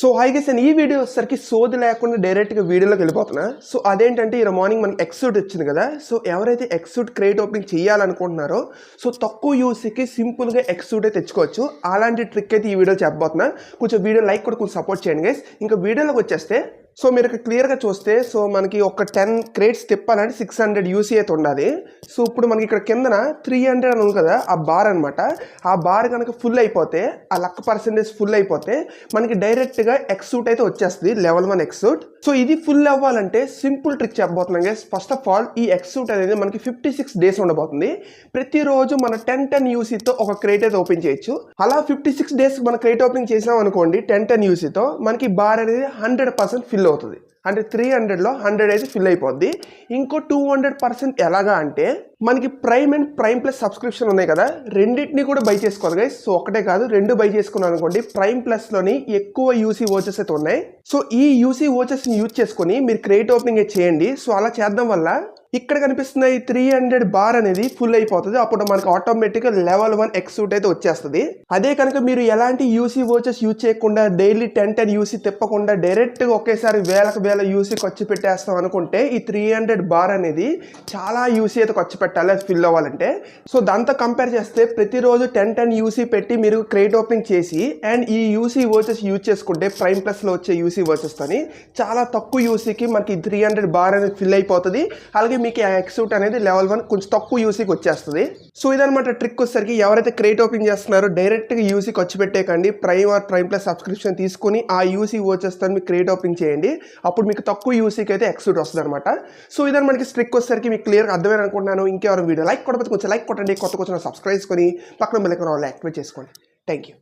So hi guys ఈ video వచ్చేసరికి సోది లేకుండా డైరెక్ట్గా వీడియోలోకి వెళ్ళిపోతున్నా. సో అదేంటంటే ఈరోజు మార్నింగ్ మనకి ఎక్సూట్ వచ్చింది కదా. సో ఎవరైతే ఎక్సూట్ క్రియేట్ ఓపెనింగ్ చేయాలనుకుంటున్నారో సో తక్కువ యూస్కి సింపుల్గా ఎక్సూటే తెచ్చుకోవచ్చు. అలాంటి ట్రిక్ అయితే ఈ వీడియో చెప్పబోతున్నా. కొంచెం వీడియో లైక్ కూడా కొంచెం సపోర్ట్ చేయండి గైస్ ఇంకా వీడియోలోకి వచ్చేస్తే సో మీరు ఇక్కడ క్లియర్గా చూస్తే సో మనకి ఒక టెన్ క్రేట్స్ తిప్పాలంటే సిక్స్ హండ్రెడ్ యూసీ అయితే ఉండాలి సో ఇప్పుడు మనకి ఇక్కడ కిందన త్రీ హండ్రెడ్ అని ఉంది కదా ఆ బార్ అనమాట ఆ బార్ కనుక ఫుల్ అయిపోతే ఆ లక్ పర్సెంటేజ్ ఫుల్ అయిపోతే మనకి డైరెక్ట్గా ఎక్సూట్ అయితే వచ్చేస్తుంది level one X suit so ఇది ఫుల్ అవ్వాలంటే సింపుల్ ట్రిక్ చెప్పబోతున్నాం గైస్ ఫస్ట్ ఆఫ్ ఆల్ ఈ ఎక్సూట్ అనేది మనకి ఫిఫ్టీ సిక్స్ డేస్ ఉండబోతుంది. ప్రతిరోజు మన టెన్ టెన్ యూసీతో ఒక క్రేట్ అయితే ఓపెన్ చేయొచ్చు. అలా ఫిఫ్టీ సిక్స్ డేస్ మన క్రేట్ ఓపెనింగ్ చేసినాం అనుకోండి టెన్ టెన్ యూసీతో మనకి బార్ అనేది హండ్రెడ్ పర్సెంట్ ఫిల్ అవుతుంది. అంటే త్రీ హండ్రెడ్లో హండ్రెడ్ అయితే ఫిల్ అయిపోద్ది. ఇంకో టూ హండ్రెడ్ పర్సెంట్ ఎలాగా అంటే మనకి prime and prime plus subscription ఉన్నాయి కదా రెండింటిని కూడా బై చేసుకోవాలి గైస్ సో ఒకటే కాదు రెండు బై చేసుకున్నాను అనుకోండి. ప్రైమ్ ప్లస్లోని ఎక్కువ యూసీ ఓచెస్ అయితే ఉన్నాయి. సో ఈ యూసీ ఓచెస్ని యూజ్ చేసుకొని మీరు క్రియేట్ ఓపెనింగ్ చేయండి. సో అలా చేద్దాం వల్ల ఇక్కడ కనిపిస్తున్న ఈ త్రీ హండ్రెడ్ బార్ అనేది ఫుల్ అయిపోతుంది. అప్పుడు మనకి ఆటోమేటిక్గా లెవెల్ వన్ ఎక్సూట్ అయితే వచ్చేస్తుంది. అదే కనుక మీరు ఎలాంటి యూసీ వోచెస్ యూజ్ చేయకుండా డైలీ టెన్ టెన్ యూసీ తిప్పకుండా డైరెక్ట్గా ఒకేసారి వేలకు వేల యూసీ ఖర్చు పెట్టేస్తాం అనుకుంటే ఈ త్రీ హండ్రెడ్ బార్ అనేది చాలా యూసీ అయితే ఖర్చు పెట్టాలి అది ఫిల్ అవ్వాలంటే. సో దాంతో కంపేర్ చేస్తే ప్రతిరోజు టెన్ టెన్ యూసీ పెట్టి మీరు క్రెడిట్ ఓపెనింగ్ చేసి అండ్ ఈ యూసీ వోచెస్ యూజ్ చేసుకుంటే ప్రైమ్ ప్లస్లో వచ్చే యూసీ వోచెస్తోని చాలా తక్కువ యూసీకి మనకి త్రీ హండ్రెడ్ బార్ అనేది ఫిల్ అయిపోతుంది. అలాగే మీకు ఆ ఎక్సూట్ అనేది లెవెల్ వన్ కొంచెం తక్కువ యూసీకి వచ్చేస్తుంది. సో ఇదనమాట ట్రిక్ వచ్చేసరికి ఎవరైతే క్రేట్ ఓపెన్ చేస్తున్నారో డైరెక్ట్గా యూసీ ఖర్చు పెట్టేకండి prime or prime plus subscription తీసుకుని ఆ యూసీ వచ్చేస్తాను మీకు క్రియేట్ ఓపెన్ చేయండి. అప్పుడు మీకు తక్కువ యూసీకి అయితే ఎక్సూట్ వస్తుంది అనమాట సో ఇదని మనకి ట్రిక్ వచ్చేసరికి మీకు క్లియర్గా అర్థమైన అనుకుంటున్నాను. ఇంకెవరు వీడియో లైక్ కొట్టకపోతే కొంచెం లైక్ కొట్టండి. కొత్త కొంచెం సబ్స్క్రైబ్ చేసుకొని పక్కన బెల్ రావాలి యాక్టివేట్ చేసుకోండి. Thank you